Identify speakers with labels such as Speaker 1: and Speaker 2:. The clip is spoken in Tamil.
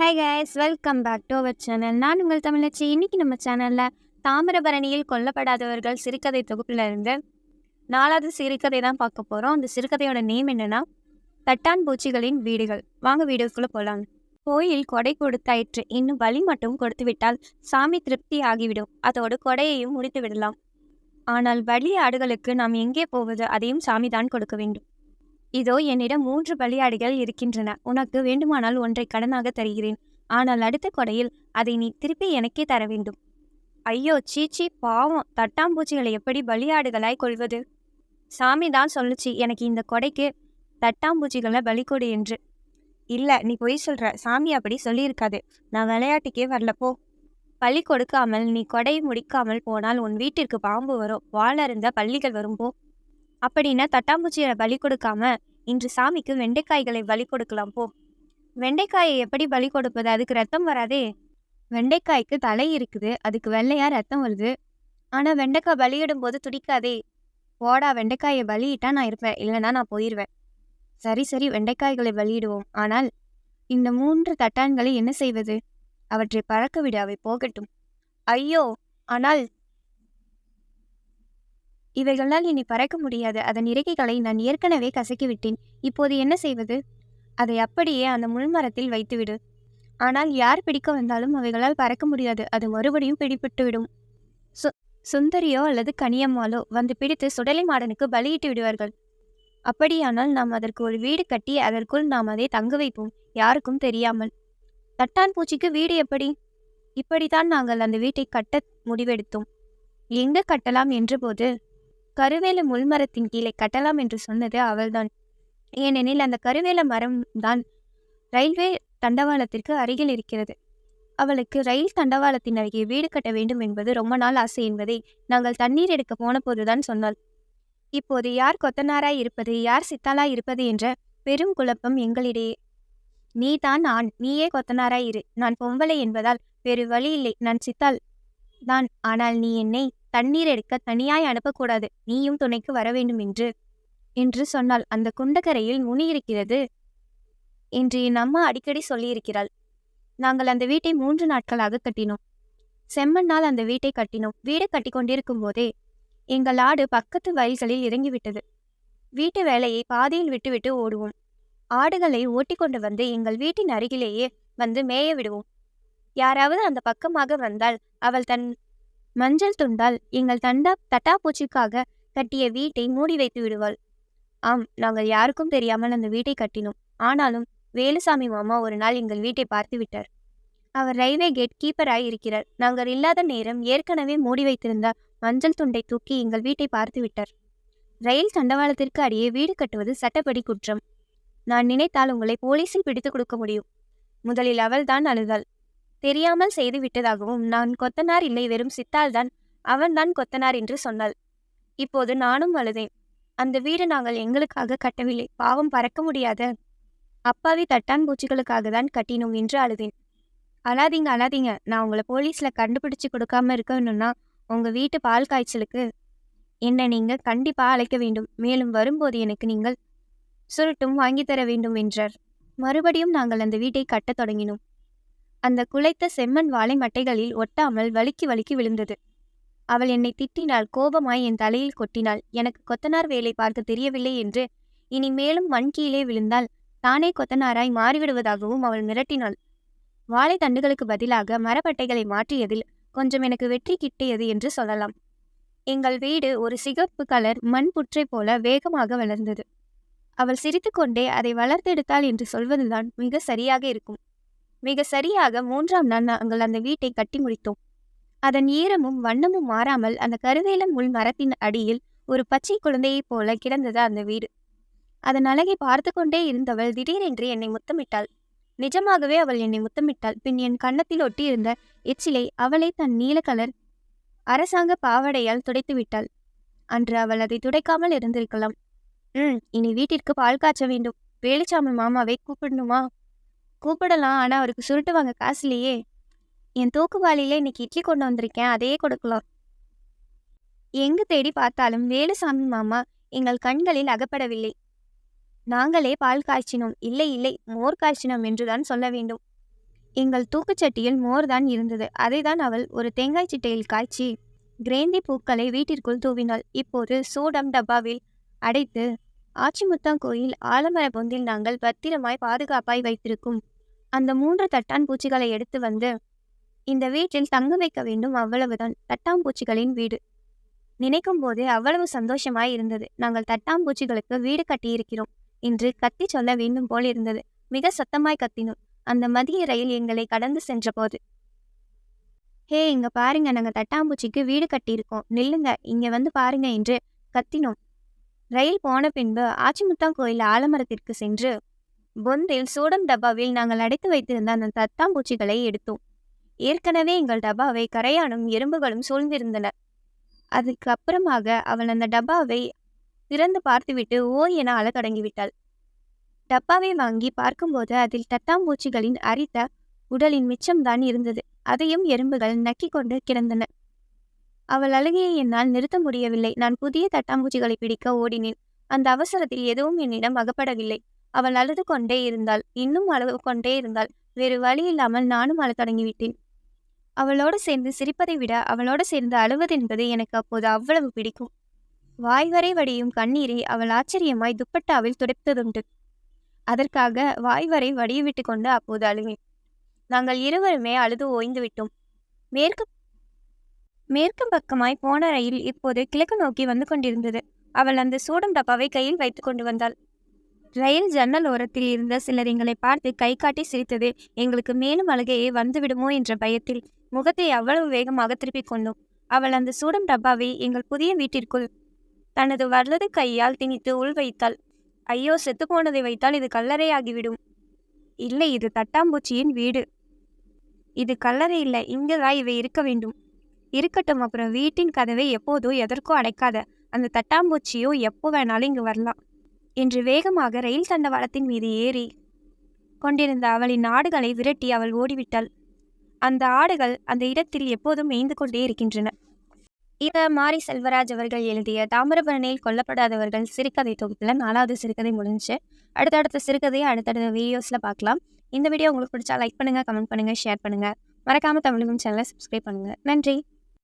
Speaker 1: Hi guys welcome back to our channel நான் உங்கள் தமிழச்சி. இன்னைக்கு நம்ம சேனலில் தாமிரபரணியில் கொல்லப்படாதவர்கள் சிறுகதை தொகுப்புல இருந்து நாலாவது சிறுகதை தான் பார்க்க போகிறோம் அந்த சிறுகதையோட நேம் என்னென்னா தட்டான் பூச்சிகளின் வீடுகள். வாங்க வீடியோக்குள்ளே போகலாம் கோயில் கொடை கொடுத்தாயிற்று. இன்னும் வழி மட்டும் கொடுத்து விட்டால் சாமி திருப்தி ஆகிவிடும். அதோடு கொடையையும் முடித்து விடலாம். ஆனால் வழி ஆடுகளுக்கு நாம் எங்கே போவது அதையும் சாமி தான் கொடுக்க வேண்டும். இதோ என்னிடம் மூன்று பலியாடுகள் இருக்கின்றன. உனக்கு வேண்டுமானால் ஒன்றை கடனாக தருகிறேன். ஆனால் அடுத்த கொடையில் அதை நீ திருப்பி எனக்கே தர வேண்டும். ஐயோ சீச்சி பாவம். தட்டாம்பூச்சிகளை எப்படி பலியாடுகளாய் கொள்வது? சாமி தான் சொல்லுச்சு எனக்கு இந்த கொடைக்கு தட்டாம்பூச்சிகளை பலி கொடு என்று. இல்லை நீ பொய் சொல்கிற சாமி அப்படி சொல்லியிருக்காது. நான் விளையாட்டுக்கே வரல போ. பள்ளி கொடுக்காமல் நீ கொடை முடிக்காமல் போனால் உன் வீட்டிற்கு பாம்பு வரும். வாழருந்த பள்ளிகள் வரும்போ அப்படின்னா தட்டாம்பூச்சியை பலி கொடுக்காம இன்று சாமிக்கு வெண்டைக்காய்களை பலி கொடுக்கலாம் போ. வெண்டைக்காயை எப்படி பலி கொடுப்பது? அதுக்கு ரத்தம் வராதே. வெண்டைக்காய்க்கு தலை இருக்குது அதுக்கு வெள்ளையா ரத்தம் வருது. ஆனா வெண்டைக்காய் பலியிடும் போது துடிக்காதே. ஓடா வெண்டைக்காயை பலியிட்டா நான் இருப்பேன் இல்லைன்னா நான் போயிடுவேன் சரி சரி வெண்டைக்காய்களை பலியிடுவோம் ஆனால் இந்த மூன்று தட்டான்களை என்ன செய்வது? அவற்றை பறக்க விட அவை போகட்டும். ஐயோ ஆனால் இவைகளால் இனி பறக்க முடியாது. அதன் இறக்கைகளை நான் ஏற்கனவே கசக்கி விட்டேன் இப்போது என்ன செய்வது? அதை அப்படியே அந்த முள்மரத்தில் வைத்துவிடு. ஆனால் யார் பிடிக்க வந்தாலும் அவைகளால் பறக்க முடியாது. அது மறுபடியும் பிடிபட்டுவிடும். சு சுந்தரியோ அல்லது கனியம்மாலோ வந்து பிடித்து சுடலை மாடனுக்கு பலியிட்டு விடுவார்கள். அப்படியானால் நாம் அதற்கு ஒரு வீடு கட்டி அதற்குள் நாம் அதை தங்க வைப்போம். யாருக்கும் தெரியாமல். தட்டான் பூச்சிக்கு வீடு எப்படி? இப்படித்தான் நாங்கள் அந்த வீட்டை கட்ட முடிவெடுத்தோம். எங்கு கட்டலாம் என்றபோது கருவேல முள்மரத்தின் கீழே கட்டலாம் என்று சொன்னது அவள்தான். ஏனெனில் அந்த கருவேல மரம் தான் ரயில்வே தண்டவாளத்திற்கு அருகில் இருக்கிறது. அவளுக்கு ரயில் தண்டவாளத்தின் அருகே வீடு கட்ட வேண்டும் என்பது ரொம்ப நாள் ஆசை என்பதை நாங்கள் தண்ணீர் எடுக்க போன போதுதான் சொன்னாள். இப்போது யார் கொத்தனாராய் இருப்பது யார் சித்தாளாய் இருப்பது என்ற பெரும் குழப்பம் எங்களிடையே. நீ தான் ஆண் நீயே கொத்தனாராய் இரு. நான் பொம்பளை என்பதால் வேறு வழி இல்லை. நான் சித்தாள் தான். ஆனால் நீ என்னை தண்ணீர் எடுக்க தனியாய் அனுப்பக்கூடாது. நீயும் துணைக்கு வர வேண்டும் என்று என்று சொன்னால் அந்த குண்டக்கரையில் முனி இருக்கிறது என்று என் அம்மா அடிக்கடி சொல்லியிருக்கிறாள். நாங்கள் அந்த வீட்டை மூன்று நாட்களாக கட்டினோம். செம்மண்ணால் அந்த வீட்டை கட்டினோம். வீடு கட்டி கொண்டிருக்கும் போதே எங்கள் ஆடு பக்கத்து வயல்களில் இறங்கிவிட்டது. வீட்டு வேலையை பாதியில் விட்டுவிட்டு ஓடுவோம். ஆடுகளை ஓட்டிக்கொண்டு வந்து எங்கள் வீட்டின் அருகிலேயே வந்து மேய விடுவோம். யாராவது அந்த பக்கமாக வந்தால் அவள் தன் மஞ்சள் துண்டால் எங்கள் தண்டா தட்டாப்பூச்சிக்காக கட்டிய வீட்டை மூடி வைத்து விடுவாள். ஆம் நாங்கள் யாருக்கும் தெரியாமல் அந்த வீட்டை கட்டினோம். ஆனாலும் வேலுசாமி மாமா ஒரு நாள் எங்கள் வீட்டை பார்த்து விட்டார். அவர் ரயில்வே கேட் கீப்பராய் இருக்கிறார். நாங்கள் இல்லாத நேரம் ஏற்கனவே மூடி வைத்திருந்த மஞ்சள் துண்டை தூக்கி எங்கள் வீட்டை பார்த்து விட்டார். ரயில் தண்டவாளத்திற்கு அடியே வீடு கட்டுவது சட்டப்படி குற்றம். நான் நினைத்தால் உங்களை போலீசில் பிடித்து கொடுக்க முடியும். முதலில் அவள்தான் அழுதாள். தெரியாமல் செய்து விட்டதாகவும் நான் கொத்தனார் இல்லை வெறும் சித்தால்தான் அவன்தான் கொத்தனார் என்று சொன்னாள். இப்போது நானும் அழுதேன். அந்த வீடு நாங்கள் எங்களுக்காக கட்டவில்லை. பாவம் பறக்க முடியாத. அப்பாவி தட்டான் பூச்சிகளுக்காக தான் கட்டினோம் என்று அழுதேன். அழாதீங்க அழாதீங்க. நான் உங்களை போலீஸ்ல கண்டுபிடிச்சு கொடுக்காம இருக்கணும்னா உங்க வீட்டு பால் காய்ச்சலுக்கு என்ன நீங்க கண்டிப்பா அழைக்க வேண்டும். மேலும் வரும்போது எனக்கு நீங்கள் சுருட்டும் வாங்கி தர வேண்டும் என்றார். மறுபடியும் நாங்கள் அந்த வீட்டை கட்டத் தொடங்கினோம். அந்த குலைத்த செம்மண் வாழை மட்டைகளில் ஒட்டாமல் வலுக்கி வலுக்கி விழுந்தது. அவள் என்னை திட்டினாள் கோபமாய் என் தலையில் கொட்டினாள். எனக்கு கொத்தனார் வேலை பார்க்க தெரியவில்லை என்று இனி மேலும் மண் கீழே விழுந்தால் தானே கொத்தனாராய் மாறிவிடுவதாகவும் அவள் மிரட்டினாள். வாழை தண்டுகளுக்கு பதிலாக மரப்பட்டைகளை மாற்றியதில் கொஞ்சம் எனக்கு வெற்றி கிட்டியது என்று சொல்லலாம். எங்கள் வீடு ஒரு சிகப்பு கலர் மண் புற்றை போல வேகமாக வளர்ந்தது. அவள் சிரித்துக்கொண்டே அதை வளர்த்தெடுத்தாள் என்று சொல்வதுதான் மிக சரியாக இருக்கும். மிக சரியாக மூன்றாம் நாள் நாங்கள் அந்த வீட்டை கட்டி முடித்தோம். அதன் ஈரமும் வண்ணமும் மாறாமல் அந்த கருவேல முள் மரத்தின் அடியில் ஒரு பச்சை குழந்தையைப் போல கிடந்தது அந்த வீடு. அதன் அழகை பார்த்து கொண்டே இருந்தவள் திடீரென்று என்னை முத்தமிட்டாள். நிஜமாகவே அவள் என்னை முத்தமிட்டாள். பின் என் கன்னத்தில் ஒட்டியிருந்த எச்சிலை அவளே தன் நீல கலர் அரசாங்க பாவடையால் துடைத்து விட்டாள். அன்று அவள் அதை துடைக்காமல் இருந்திருக்கலாம். ம் இனி வீட்டிற்கு பால் காய்ச்ச வேண்டும். வேலுச்சாமி மாமாவை கூப்பிடணுமா? கூப்பிடலாம். ஆனா அவருக்கு சுருட்டு வாங்க காசு இல்லையே என் தூக்குவாளியில் இன்னைக்கு இட்லி கொண்டு வந்திருக்கேன். அதையே கொடுக்கலாம். எங்கு தேடி பார்த்தாலும் வேலுசாமி மாமா எங்கள் கண்களில் அகப்படவில்லை. நாங்களே பால் காய்ச்சினோம். இல்லை இல்லை மோர் காய்ச்சினோம் என்றுதான் சொல்ல வேண்டும். எங்கள் தூக்குச்சட்டியில் மோர்தான் இருந்தது. அதைதான் அவள் ஒரு தேங்காய் சிட்டையில் காய்ச்சி கிரேந்தி பூக்களை வீட்டிற்குள் தூவினாள். இப்போது சூடம் டப்பாவில் அடைத்து ஆச்சிமுத்தம் கோயில் ஆலமர பொந்தில் நாங்கள் பத்திரமாய் பாதுகாப்பாய் வைத்திருக்கும் அந்த மூன்று தட்டான் பூச்சிகளை எடுத்து வந்து இந்த வீட்டில் தங்க வைக்க வேண்டும் அவ்வளவுதான். தட்டாம்பூச்சிகளின் வீடு. நினைக்கும் போதே அவ்வளவு சந்தோஷமாய் இருந்தது. நாங்கள் தட்டாம்பூச்சிகளுக்கு வீடு கட்டியிருக்கிறோம் என்று கத்தி சொல்ல வேண்டும் போல் இருந்தது. மிக சத்தமாய் கத்தினோம். அந்த மதிய ரயில் எங்களை கடந்து சென்றபோது ஹே இங்க பாருங்க நாங்க தட்டாம்பூச்சிக்கு வீடு கட்டியிருக்கோம். நில்லுங்க இங்க வந்து பாருங்க என்று கத்தினோம். ரயில் போன பின்பு ஆச்சிமுத்தாங் கோயில் ஆலமரத்திற்கு சென்று பொந்தில் சூடம் டப்பாவில் நாங்கள் அடைத்து வைத்திருந்த அந்த தத்தாம்பூச்சிகளை எடுத்தோம். ஏற்கனவே எங்கள் டப்பாவை கரையானும் எறும்புகளும் சூழ்ந்திருந்தன. அதுக்கு அப்புறமாக அவள் அந்த டப்பாவை திறந்து பார்த்துவிட்டு ஓ என அழ தொடங்கிவிட்டாள் டப்பாவை வாங்கி பார்க்கும்போது அதில் தத்தாம்பூச்சிகளின் அரித்த உடலின் மிச்சம்தான் இருந்தது. அதையும் எறும்புகள் நக்கிக்கொண்டு கிடந்தன. அவள் அழுகையை என்னால் நிறுத்த முடியவில்லை. நான் புதிய தட்டாம்பூச்சிகளை பிடிக்க ஓடினேன். அந்த அவசரத்தில் எதுவும் என்னிடம் அகப்படவில்லை. அவள் அழுது கொண்டே இருந்தாள். இன்னும் அழுது கொண்டே இருந்தாள். வேறு வழி இல்லாமல் நானும் அழத் தொடங்கிவிட்டேன். அவளோடு சேர்ந்து சிரிப்பதை விட அவளோடு சேர்ந்து அழுவது என்பது எனக்கு அப்போது அவ்வளவு பிடிக்கும். வாய்வரை வடியும் கண்ணீரை அவள் ஆச்சரியமாய் துப்பட்டாவில் துடைத்ததுண்டு. அதற்காக வாய்வரை வடியவிட்டு கொண்டு அப்போது அழுவேன். நாங்கள் இருவருமே அழுது ஓய்ந்து விட்டோம். மேற்கு மேற்கு பக்கமாய் போன ரயில் இப்போது கிழக்கு நோக்கி வந்து கொண்டிருந்தது. அவள் அந்த சூடம் டப்பாவை கையில் வைத்து கொண்டு வந்தாள். ரயில் ஜன்னல் ஓரத்தில் இருந்த சிலர் எங்களை பார்த்து கை காட்டி சிரித்தது எங்களுக்கு மேலும் அழுகையே வந்துவிடுமோ? என்ற பயத்தில் முகத்தை அவ்வளவு வேகமாக திருப்பிக் கொண்டோம். அவள் அந்த சூடம் டப்பாவை எங்கள் புதிய வீட்டிற்குள் தனது வலது கையால் திணித்து உள் வைத்தாள். ஐயோ செத்து போனதை வைத்தால் இது கல்லறையாகிவிடும். இல்லை இது தட்டாம்பூச்சியின் வீடு. இது கல்லறை இல்லை இங்கதான் இவை இருக்க வேண்டும். இருக்கட்டும் அப்புறம் வீட்டின் கதவை எப்போதோ எதற்கோ அடைக்காத அந்த தட்டாம்பூச்சியோ எப்போ வேணாலும் இங்கு வரலாம். என்று வேகமாக ரயில் தண்டவாளத்தின் மீது ஏறி கொண்டிருந்த அவளின் ஆடுகளை விரட்டி அவள் ஓடிவிட்டாள். அந்த ஆடுகள் அந்த இடத்தில் எப்போதும் மேய்ந்து கொண்டே இருக்கின்றன. இத மாரி செல்வராஜ் அவர்கள் எழுதிய தாமிரபரணியில் கொல்லப்படாதவர்கள் சிறுகதை தொகுப்புல நாலாவது சிறுகதை முடிஞ்சு அடுத்தடுத்த சிறுகதையை அடுத்தடுத்த வீடியோஸில் பார்க்கலாம் இந்த வீடியோ உங்களுக்கு பிடிச்சா லைக் பண்ணுங்கள் கமெண்ட் பண்ணுங்கள் ஷேர் பண்ணுங்கள் மறக்காமல் தமிழகம் சேனலை சப்ஸ்கிரைப் பண்ணுங்கள் நன்றி.